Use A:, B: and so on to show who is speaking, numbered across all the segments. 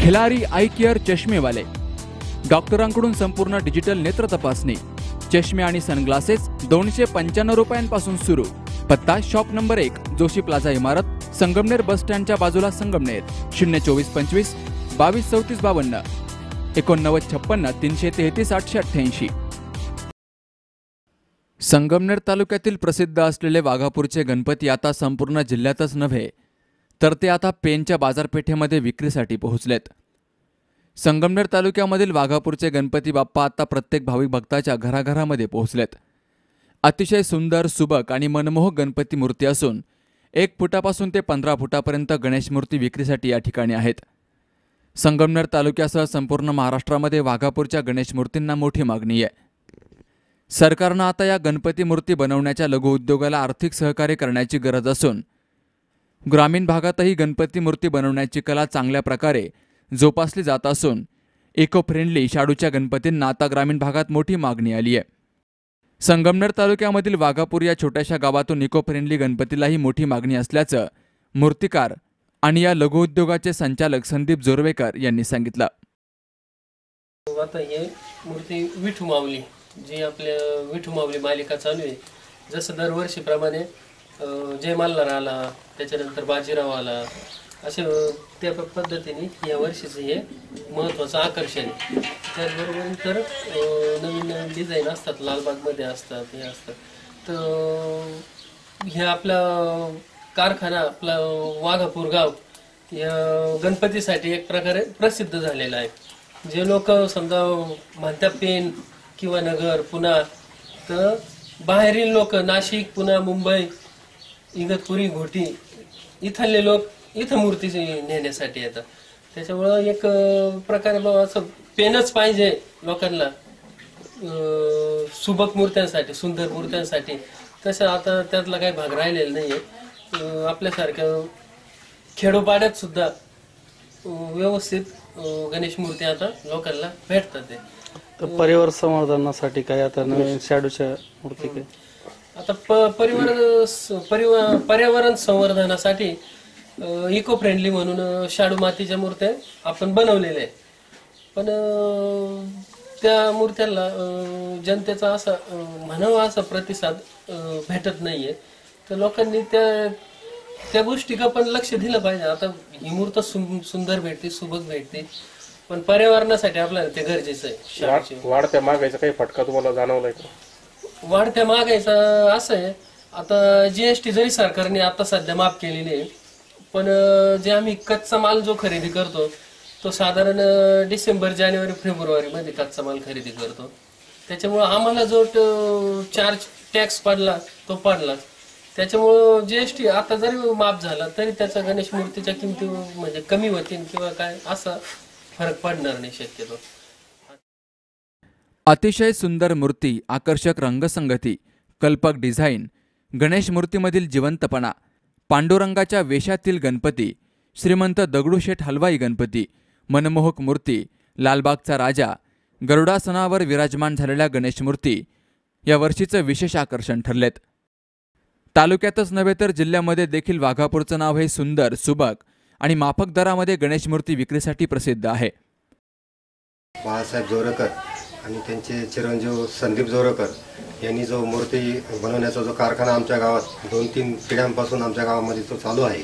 A: Khillari I care चष्मेवाले. डॉक्टरांकडून संपूर्ण digital नेत्र तपासणी. चष्मे आणि सनग्लासेस दोनशे पंच्याण्णव रुपयांपासून सुरू. पत्ता शॉप नंबर एक जोशी प्लाझा इमारत संगमनेर बस स्टँडच्या बाजूला संगमनेर. शून्य चोवीस पंचवीस बावीस चौतीस बावन्न. एकोणनव्वद छप्पन्न तीनशे तेहतीस आठशे अठ्ठ्याऐंशी. संगमनेर तालुक्यातील प्रसिद्ध असलेले वाघापूरचे गणपती आता संपूर्ण जिल्ह्यातच नव्हे तर ते आता पेनच्या बाजारपेठेमध्ये विक्रीसाठी पोहोचलेत. संगमनेर तालुक्यामधील वाघापूरचे गणपती बाप्पा आता प्रत्येक भाविक भक्ताच्या घराघरामध्ये पोहोचलेत. अतिशय सुंदर सुबक आणि मनमोहक गणपती मूर्ती असून एक फुटापासून ते पंधरा फुटापर्यंत गणेश मूर्ती विक्रीसाठी या ठिकाणी आहेत. संगमनेर तालुक्यासह संपूर्ण महाराष्ट्रामध्ये वाघापूरच्या गणेश मूर्तींना मोठी मागणी आहे. सरकारनं आता या गणपती मूर्ती बनवण्याच्या लघुउद्योगाला आर्थिक सहकार्य करण्याची गरज असून ग्रामीण भागातही गणपती मूर्ती बनवण्याची कला चांगल्या प्रकारे जोपासली जात असून इको फ्रेंडली शाडूच्या गणपतींना आता ग्रामीण भागात मोठी मागणी आली आहे. संगमनेर तालुक्यामधील वाघापूर या छोट्याशा गावातून इको फ्रेंडली गणपतीलाही मोठी मागणी असल्याचं मूर्तिकार आणि या लघुउद्योगाचे संचालक संदीप जोरवेकर यांनी सांगितलं.
B: आता हे मूर्ती विठू माऊली जी आपल्या विठू माऊली मालिका चालू आहे. जसं दरवर्षीप्रमाणे जय मल्हार आला त्याच्यानंतर बाजीराव आला. असे त्या पद्धतीने या वर्षीचं हे महत्त्वाचं आकर्षण आहे. त्याचबरोबर तर नवीन नवीन डिझाईन असतात लालबागमध्ये असतात हे असतात. तर हे आपला कारखाना आपला वाघापूर गाव या गणपतीसाठी एक प्रकारे प्रसिद्ध झालेला आहे. जे लोक समजा म्हणतात पेन किंवा नगर पुन्हा तर बाहेरील लोक नाशिक पुन्हा मुंबई इगतपुरी घोटी इथले लोक इथं मूर्ती नेण्यासाठी येतात. त्याच्यामुळं एक प्रकारे बाबा असं पेनच पाहिजे लोकांना सुबक मूर्त्यांसाठी सुंदर मूर्त्यांसाठी. तसं आता त्यातला काही भाग राहिलेला नाहीये. अं, आपल्यासारख्या खेडोपाड्यात सुद्धा व्यवस्थित गणेश मूर्ती आता लोकांना भेटतात ते.
C: तर परिवार संवर्धनासाठी काय आता नवीन शॅडोच्या मूर्ती काय?
B: आता प- परिवार स- परिवा पर्यावरण संवर्धनासाठी इको फ्रेंडली म्हणून शाडू मातीच्या मूर्त्या आपण बनवलेल्या आहेत. पण अं, त्या मूर्त्याला अं, जनतेचा असा अं, म्हणावा असा प्रतिसाद अं, भेटत नाहीये. तर लोकांनी त्या त्या गोष्टीका पण लक्ष दिलं पाहिजे. आता ही मूर्त सुं- सुंदर भेटते सुबक भेटते. पण पर्यावरणासाठी आपल्याला ते गरजेचं आहे शाडूची.
D: वाढत्या मागायचा काही फटका तुम्हाला जाणवलाय का?
B: वाढत्या महागाईचं असं आहे. आता जीएसटी जरी सरकारने आता सध्या माफ केलेली आहे पण जे आम्ही कच्चा माल जो खरेदी करतो तो साधारण डिसेंबर जानेवारी फेब्रुवारीमध्ये कच्चा माल खरेदी करतो. त्याच्यामुळं आम्हाला जो चार्ज टॅक्स पडला तो पडला. त्याच्यामुळं जीएसटी आता जरी माफ झाला तरी त्याचा गणेश मूर्तीच्या किमती म्हणजे कमी होतील किंवा काय असा फरक पडणार नाही शक्यतो.
A: अतिशय सुंदर मूर्ती आकर्षक रंगसंगती कल्पक डिझाईन गणेश मूर्तीमधील जिवंतपणा पांडुरंगाच्या वेशातील गणपती श्रीमंत दगडूशेठ हलवाई गणपती मनमोहक मूर्ती लालबागचा राजा गरुडासनावर विराजमान झालेल्या गणेश मूर्ती या वर्षीचं विशेष आकर्षण ठरलेत. तालुक्यातच नव्हे तर जिल्ह्यामध्ये देखील वाघापूरचं नाव हे सुंदर सुबक आणि माफक दरामध्ये गणेश मूर्ती विक्रीसाठी प्रसिद्ध आहे.
E: बाळासाहेब जोरकर आणि त्यांचे चिरंजीव संदीप जोरकर यांनी जो मूर्ती बनवण्याचा जो कारखाना आमच्या गावात दोन तीन पिढ्यांपासून आमच्या गावामध्ये तो चालू आहे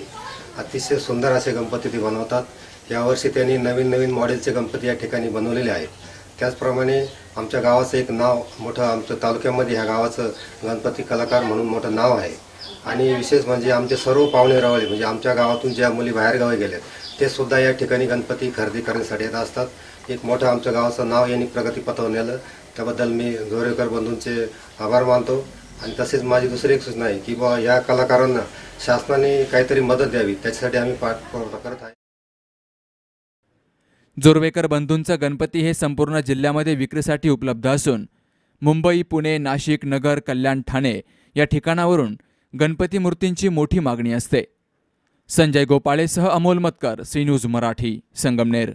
E: अतिशय सुंदर असे गणपती ते बनवतात. यावर्षी त्यांनी नवीन नवीन मॉडेलचे गणपती या ठिकाणी बनवलेले आहेत. त्याचप्रमाणे आमच्या गावाचं एक नाव मोठं आमच्या तालुक्यामध्ये ह्या गावाचं गणपती कलाकार म्हणून मोठं नाव आहे. आणि विशेष म्हणजे आमचे सर्व पाहुणे रावळे म्हणजे आमच्या गावातून ज्या मुली बाहेरगावी गेल्यात ते सुद्धा या ठिकाणी गणपती खरेदी करण्यासाठी येत असतात. एक मोठं आमच्या गावाचं नाव यांनी प्रगतीपथावर नेलं. त्याबद्दल मी जोरेकर बंधूंचे आभार मानतो. आणि तसेच माझी दुसरी एक सूचना आहे की बा या कलाकारांना शासनाने काहीतरी मदत द्यावी. त्याच्यासाठी आम्ही पाठपुरावा करत आहे.
A: जोरवेकर बंधूंचं गणपती हे संपूर्ण जिल्ह्यामध्ये विक्रीसाठी उपलब्ध असून मुंबई पुणे नाशिक नगर कल्याण ठाणे या ठिकाणावरून गणपती मूर्तींची मोठी मागणी असते. संजय गोपाळेसह अमोल मतकर सी न्यूज मराठी संगमनेर.